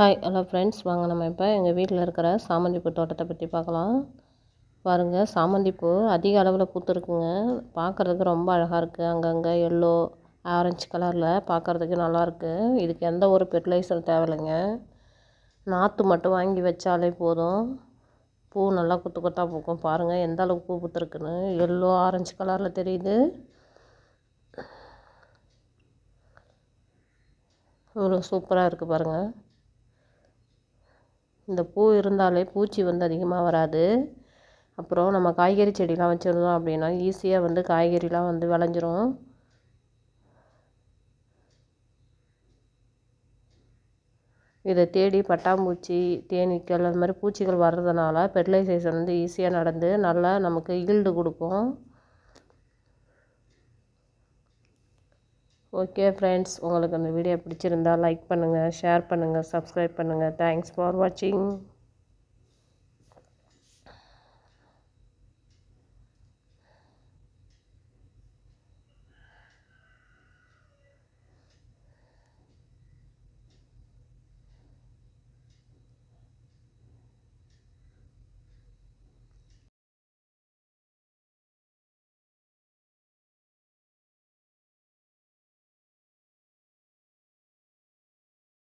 Hi hello friends வாங்க நம்ம இப்போ எங்கள் வீட்டில் இருக்கிற சாமந்திப்பூ தோட்டத்தை பற்றி பார்க்கலாம். பாருங்கள் சாமந்திப்பூ அதிக அளவில் பூத்துருக்குங்க. பார்க்குறதுக்கு ரொம்ப அழகாக இருக்குது அங்கங்கே எல்லோ ஆரஞ்சு கலரில் பார்க்குறதுக்கு நல்லாயிருக்கு இதுக்கு எந்த ஒரு ஃபெர்டிலைசர் தேவையில்லைங்க. நாற்று மட்டும் வாங்கி வச்சாலே போதும். பூ நல்லா குத்து குத்தாக பூக்கும். பாருங்கள் எந்த அளவுக்கு பூ பூத்துருக்குன்னு. எல்லோ ஆரஞ்சு கலரில் தெரியுது. ஒரு சூப்பராக இருக்குது பாருங்கள் இந்த பூ இருந்தாலே பூச்சி வந்து அதிகமாக வராது. அப்புறம் நம்ம காய்கறி செடிலாம் வச்சுருந்தோம் அப்படின்னா ஈஸியாக வந்து காய்கறிலாம் வந்து விளைஞ்சிரும். இதை தேடி பட்டாம்பூச்சி தேனீக்கள் அந்த மாதிரி பூச்சிகள் வர்றதுனால ஃபெர்டிலைசேஷன் வந்து ஈஸியாக நடந்து நல்லா நமக்கு ஈல்டு கொடுக்கும். ஓகே ஃப்ரெண்ட்ஸ் உங்களுக்கு அந்த வீடியோ பிடிச்சிருந்தா லைக் பண்ணுங்கள் ஷேர் பண்ணுங்கள் சப்ஸ்கிரைப் பண்ணுங்கள் தேங்க்ஸ் ஃபார் வாட்சிங்